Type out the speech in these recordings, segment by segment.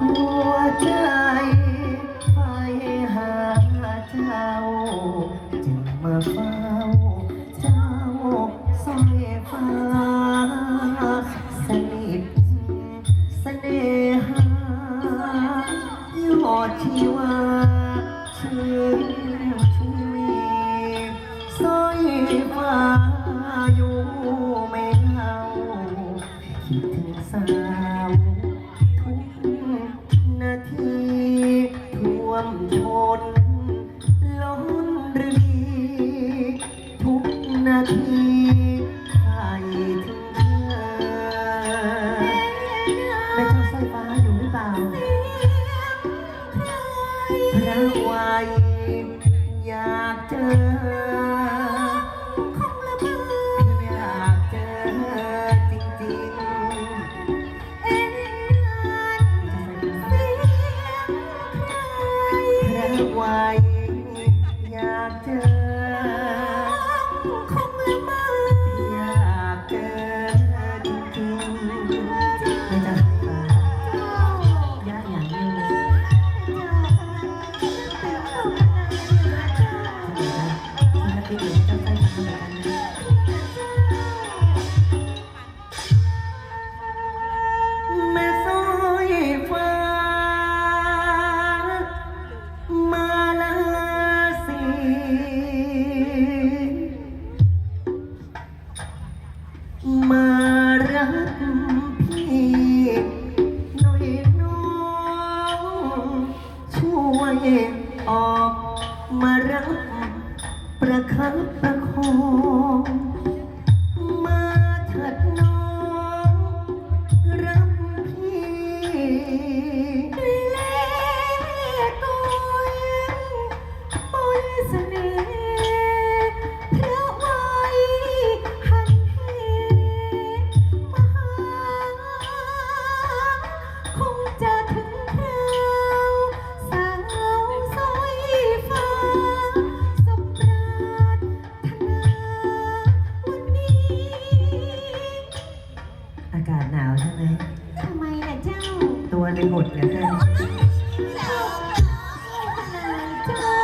หัวใจไฟหาเจ้า จึงมาเฝ้าเจ้าสอยฟ้าสนิทเสน่หายอดชีวาชื่อชีวีสอยฟ้าอยู่ นาทีใครถึงเธอแม่เจ้าสร้อยฟ้าอยู่หรือเปล่าพระวัยอยากเจอคงละเมอยากเจอจริงๆเอ็นอันเสียพระวัย มารักพี่หน่อยน้องช่วยออกมารับประคับประคอง นาวใช่ไหมทำไมล่ะเจ้าตัวเลยหดเหลือเกินเจ้าเจ้า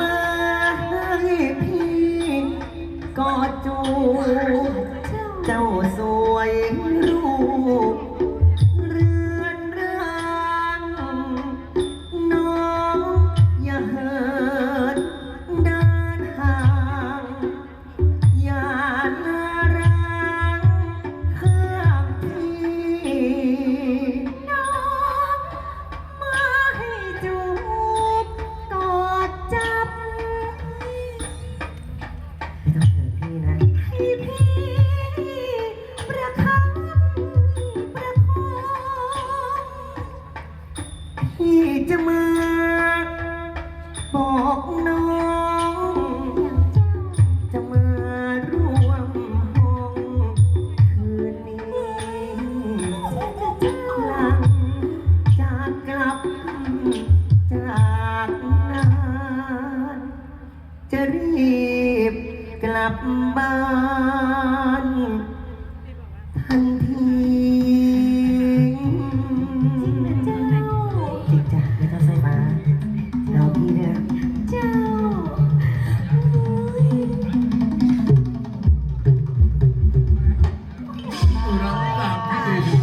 มาให้พี่กอดจูบเจ้าเจ้าสวยรูป บอกน้อง จะมารวมห้องคืนนี้หลังจากกลับจากงานจะรีบกลับบ้านทันที Amen.